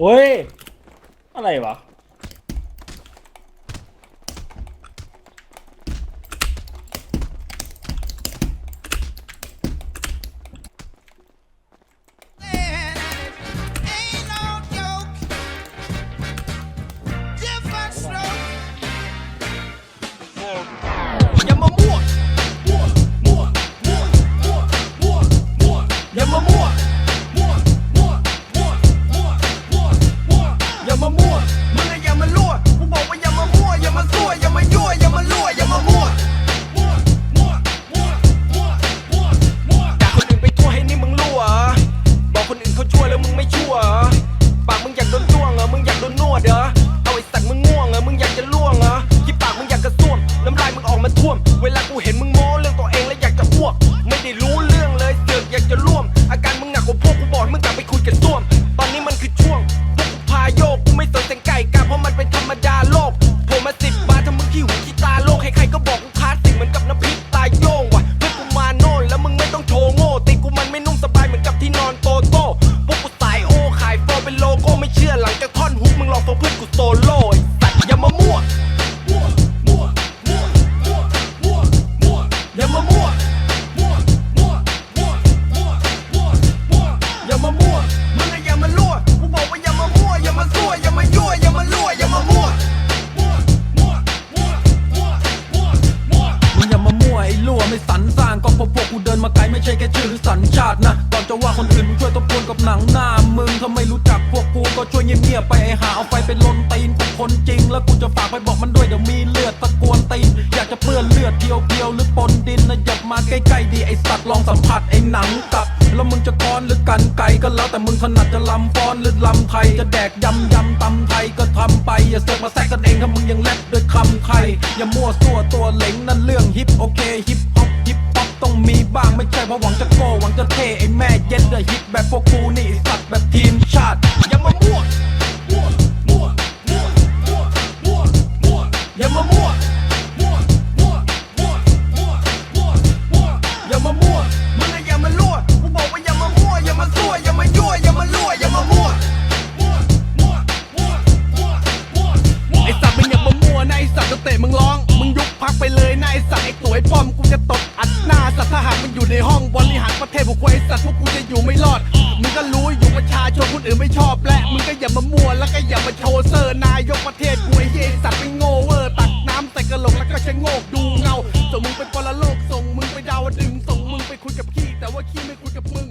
โอ้ย อะไรวะ ท่วม เวลากูเห็นมึงโม้เลย ไอ้รั่วไม่สรรสร้างก็พราะพวกกูเดินมาไกลไม่ใช่แค่ชื่อหรือสัญชาตินะก่อนจะว่าคนอื่นมึงช่วยทบทวนกับหนังหน้ามึงถ้าไม่รู้จักพวกกูก็ช่วยเงียบๆไปไอ้หาเอาไฟเป็นลนตีนกูคนจริง แล้วกูจะฝากไปบอกมันด้วยเดี๋ยวมีเลือดตะกวนตีนอยากจะเปื้อนเลือดเพียวๆหรือปนดินนะหยับมาใกล้ๆดีไอ้สัตว์ลองสัมผัสไอ้หนังกับแล้วมึงจะก้อนหรือกันไก่ก็แล้วแต่มึงถนัดจะลำฟ้อนหรือลำไทยจะแดกยำยำตำไทยก็ทำไปอย่าเสือกมาแซกกันเองถ้ามึงยังแลกด้วยคำไทยอย่ามั่วซั่วตัวเหล็ง แบบพวกกูนี่สัตว์แบบทีมชาติอย่ามามั่วมั่วมั่วมั่วมั่วมั่วมั่วอย่ามามั่วมั่วมั่วมั่วมั่วมั่วมั่วอย่ามามั่วมึงอะอย่ามาลั่วกูบอกว่าอย่ามามั่วอย่ามาซั่วอย่ามายั่วอย่ามาลั่วอย่ามามั่วมั่วมั่วมั่วมั่วมั่วมั่วไอสัตว์มึงอย่ามามั่วนะไอสัตว์จะเตะมึงร้องมึงยุบพักไปเลยนะไอสัตว์ไอตัวไอป้อมกูจะตบอัดหน้าสัตว์ถ้าหากมึงอยู่ในห้องบริหารประเทศพวกกูไอสัตว์ ประเทศกูไอเหี้ยไอ้สัตว์ไม่โง่เวอร์ตักน้ำใส่กระโหลกแล้วก็ชะโงกดูเงาส่งมึงไปปรโลกส่งมึงไปดาวดึงส์ส่งมึงไปคุยกับขี้แต่ว่าขี้ไม่คุยกับมึง